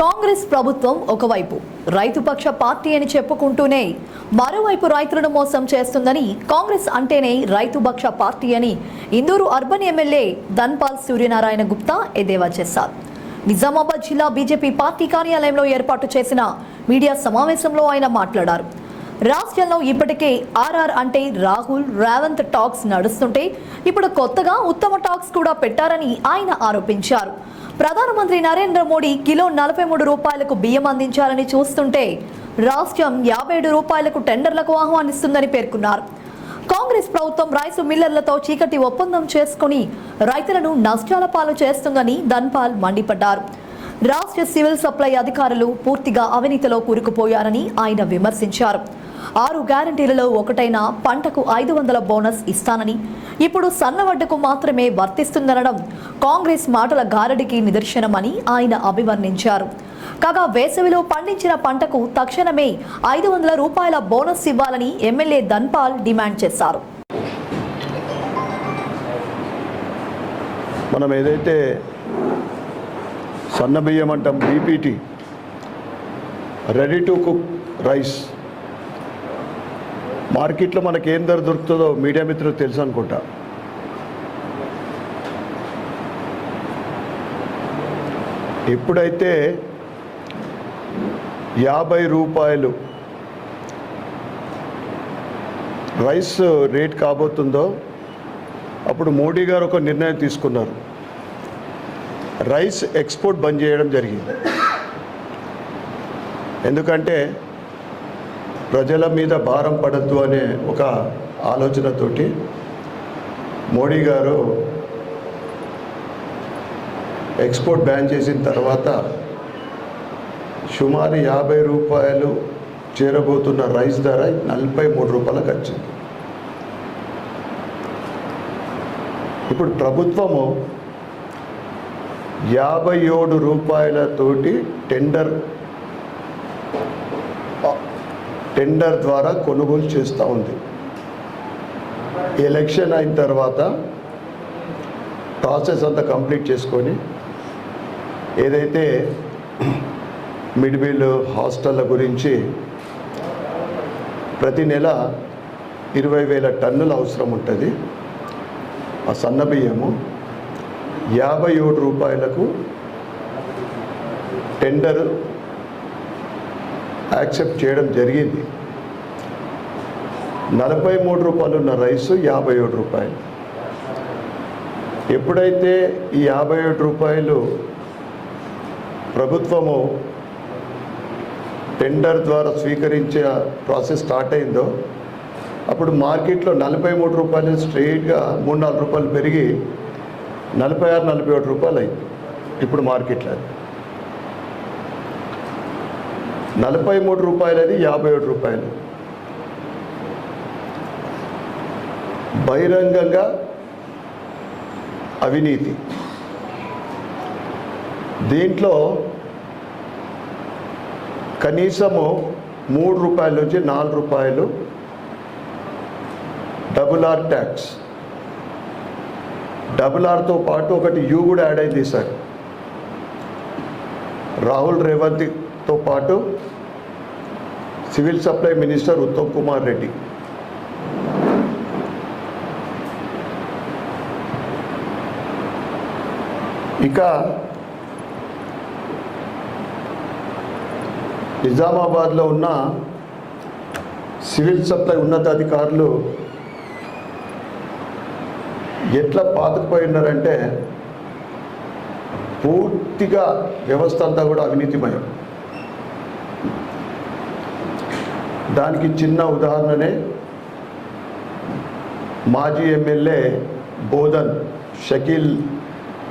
కాంగ్రెస్ ప్రభుత్వం ఒకవైపు రైతుపక్ష పార్టీ అని చెప్పుకుంటూనే మరోవైపు రైతులను మోసం చేస్తుందని కాంగ్రెస్ అంటేనే రైతుపక్ష పార్టీ అని ఇందూరు అర్బన్ ఎమ్మెల్యే ధన్పాల్ సూర్యనారాయణ గుప్తా ఎద్దేవా చేశారు. నిజామాబాద్ జిల్లా బీజేపీ పార్టీ కార్యాలయంలో ఏర్పాటు చేసిన మీడియా సమావేశంలో ఆయన మాట్లాడారు. రాష్ట్రంలో ఇప్పటికే ఆర్ఆర్ అంటే రాహుల్ రేవంత్ టాక్స్ నడుస్తుంటే ఇప్పుడు కొత్తగా ఉత్తమ టాక్స్ కూడా పెట్టారని ఆయన ఆరోపించారు. ప్రధానమంత్రి నరేంద్ర మోడీ కిలో నలభై మూడు రూపాయలకు బియ్యం అందించాలని చూస్తుంటే రాష్ట్రం యాభై ఏడు రూపాయలకు టెండర్లకు ఆహ్వానిస్తుందని పేర్కొన్నారు. కాంగ్రెస్ ప్రభుత్వం రైసు మిల్లర్లతో చీకటి ఒప్పందం చేసుకుని రైతులను నష్టాల పాలు చేస్తుందని ధన్పాల్ మండిపడ్డారు. రాష్ట్ర సివిల్ సప్లై అధికారులు పూర్తిగా అవినీతిలో కూరుకుపోయారని ఆయన విమర్శించారు. ఆరు గ్యారంటీలలో ఒకటైన పంటకు ఐదు వందల బోనస్ ఇస్తానని ఇప్పుడు సన్నవడ్డకు మాత్రమే వర్తిస్తుందనడం కాంగ్రెస్ మాటల గారడికి నిదర్శనమని ఆయన అభివర్ణించారు. కాగా వేసవిలో పండించిన పంటకు తక్షణమే ఐదు వందల రూపాయల బోనస్ ఇవ్వాలని ఎమ్మెల్యే ధన్పాల్ డిమాండ్ చేశారు. మనం ఏదైతే సన్నబియ్యం అంటాం BPT. Ready to cook rice మార్కెట్లో మనకి ఏం ధర దొరుకుతుందో మీడియా మిత్రులు తెలుసు అనుకుంటా. ఎప్పుడైతే యాభై రూపాయలు రైస్ రేట్ కాబోతుందో అప్పుడు మోడీ గారు ఒక నిర్ణయం తీసుకున్నారు. రైస్ ఎక్స్పోర్ట్ బంద్ చేయడం జరిగింది. ఎందుకంటే ప్రజల మీద భారం పడద్దు అనే ఒక ఆలోచనతోటి మోడీ గారు ఎక్స్పోర్ట్ బ్యాన్ చేసిన తర్వాత సుమారు యాభై రూపాయలు చేరబోతున్న రైస్ ధర నలభై మూడు రూపాయలకు వచ్చింది. ఇప్పుడు ప్రభుత్వము యాభై ఏడు రూపాయలతోటి టెండర్ టెండర్ ద్వారా కొనుగోలు చేస్తూ ఉంది. ఎలక్షన్ అయిన తర్వాత ప్రాసెస్ అంతా కంప్లీట్ చేసుకొని ఏదైతే మిడ్ బిల్ హాస్టళ్ళ గురించి ప్రతి నెల ఇరవై వేల టన్నుల అవసరం ఉంటుంది ఆ సన్న బియ్యము యాభై ఏడు రూపాయలకు టెండర్ యాక్సెప్ట్ చేయడం జరిగింది. నలభై మూడు రూపాయలు ఉన్న రైసు యాభై ఏడు రూపాయలు. ఎప్పుడైతే ఈ యాభై ఏడు రూపాయలు ప్రభుత్వము టెండర్ ద్వారా స్వీకరించే ప్రాసెస్ స్టార్ట్ అయిందో అప్పుడు మార్కెట్లో నలభై మూడు రూపాయలు స్ట్రెయిట్గా మూడు నాలుగు రూపాయలు పెరిగి నలభై ఆరు నలభై ఏడు రూపాయలు అయింది ఇప్పుడు మార్కెట్లో అది. నలభై మూడు రూపాయలు అది యాభై ఏడు రూపాయలు. బహిరంగంగా అవినీతి. దీంట్లో కనీసము మూడు రూపాయల నుంచి నాలుగు రూపాయలు డబుల్ ఆర్ ట్యాక్స్. డబుల్ ఆర్తో పాటు ఒకటి యూ కూడా యాడ్ అయింది సార్ రాహుల్ రేవంత్తో పాటు civil supply minister Uttam Kumar Reddy. ఇక నిజామాబాద్లో ఉన్న సివిల్ సప్లై ఉన్నతాధికారులు ఎట్లా పాతుకుపోయినారంటే పూర్తిగా వ్యవస్థ అంతా కూడా అవినీతిమయం. దానికి చిన్న ఉదాహరణనే మాజీ ఎమ్మెల్యే బోధన్ షకీల్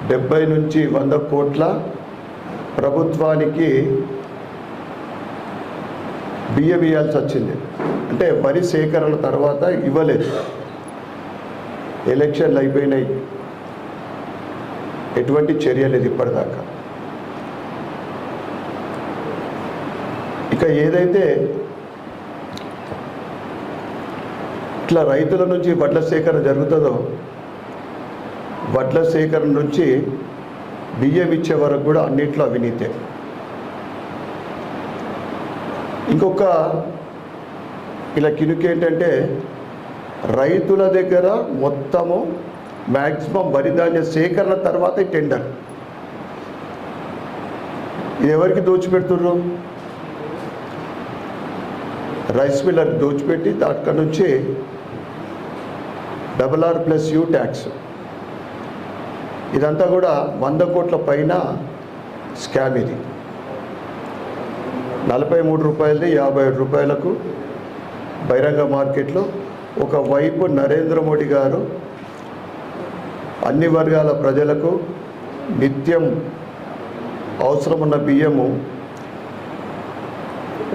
డెబ్బై నుంచి వంద కోట్ల ప్రభుత్వానికి బియ్యం ఇవ్వాల్సి వచ్చింది. అంటే వరి సేకరణ తర్వాత ఇవ్వలేదు. ఎలక్షన్లు అయిపోయినాయి. ఎటువంటి చర్య లేదు ఇప్పటిదాకా. ఇక ఏదైతే ఇట్లా రైతుల నుంచి వడ్ల సేకరణ జరుగుతుందో వడ్ల సేకరణ నుంచి బియ్యం ఇచ్చే వరకు కూడా అన్నిట్లో అవినీతే. ఇంకొక ఇలా కినుకేంటంటే రైతుల దగ్గర మొత్తము మ్యాక్సిమం వరిధాన్య సేకరణ తర్వాత టెండర్ ఇది ఎవరికి దోచిపెడుతుర్రు? రైస్ మిల్లర్ దోచిపెట్టి అక్కడ నుంచి double R plus U tax ఇదంతా కూడా వంద కోట్ల పైన స్కామ్ ఇది. నలభై మూడు రూపాయలది యాభై ఏడు రూపాయలకు బహిరంగ మార్కెట్లో ఒకవైపు నరేంద్ర మోడీ గారు అన్ని వర్గాల ప్రజలకు నిత్యం అవసరమున్న బియ్యము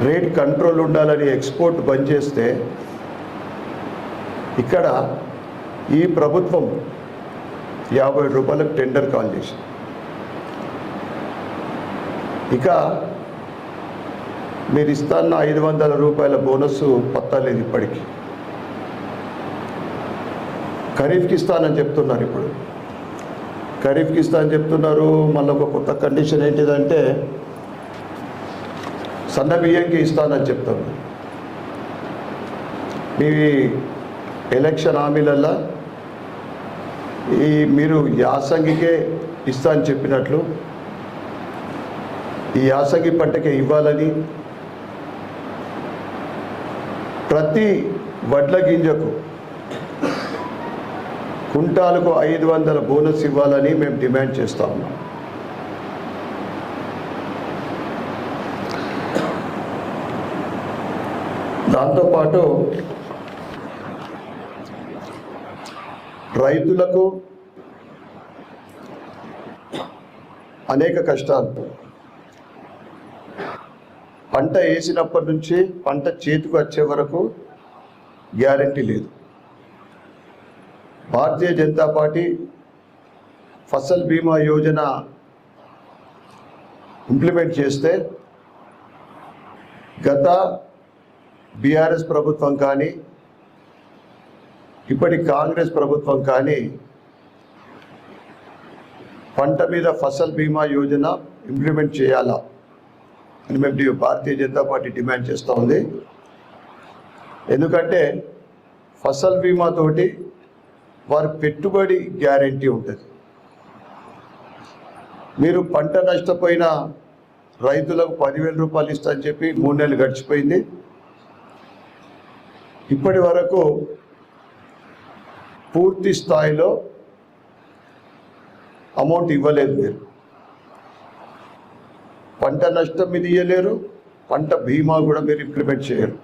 రేట్ కంట్రోల్ ఉండాలని ఎక్స్పోర్ట్ బంద్ చేస్తే ఇక్కడ ఈ ప్రభుత్వం యాభై రూపాయలకు టెండర్ కాల్ చేసింది. ఇక మీరు ఇస్తాన్న ఐదు వందల రూపాయల బోనస్ పత్తాలేదు ఇప్పటికి. ఖరీఫ్కి ఇస్తానని చెప్తున్నారు ఇప్పుడు. ఖరీఫ్కి ఇస్తా అని చెప్తున్నారు మళ్ళీ ఒక కొత్త కండిషన్ ఏంటిదంటే సన్న బియ్యంకి ఇస్తానని చెప్తాను మీ ఎలక్షన్ హామీలల్లో ఈ మీరు యాసంగికే ఇస్తా అని చెప్పినట్లు ఈ యాసంగి పంటకే ఇవ్వాలని ప్రతి వడ్ల గింజకు కుంటాలకు ఐదు వందల బోనస్ ఇవ్వాలని మేము డిమాండ్ చేస్తా. ఉన్నాం దాంతోపాటు రైతులకు అనేక కష్టాలు. పంట వేసినప్పటి నుంచి పంట చేతికి వచ్చే వరకు గ్యారంటీ లేదు. భారతీయ జనతా పార్టీ ఫసల్ బీమా యోజన ఇంప్లిమెంట్ చేస్తే గత బీఆర్ఎస్ ప్రభుత్వం కానీ ఇప్పటి కాంగ్రెస్ ప్రభుత్వం కానీ పంట మీద ఫసల్ బీమా యోజన ఇంప్లిమెంట్ చేయాలా అని మేము భారతీయ జనతా పార్టీ డిమాండ్ చేస్తూ ఉంది. ఎందుకంటే ఫసల్ బీమా తోటి వారి పెట్టుబడి గ్యారంటీ ఉంటుంది. మీరు పంట నష్టపోయిన రైతులకు పదివేల రూపాయలు ఇస్తా అని చెప్పి మూడు నెలలు గడిచిపోయింది. ఇప్పటి వరకు పూర్తి స్థాయిలో అమౌంట్ ఇవ్వలేదు మీరు. పంట నష్టం ఇది ఇవ్వలేరు పంట బీమా కూడా మీరు ఇంప్లిమెంట్ చేయరు.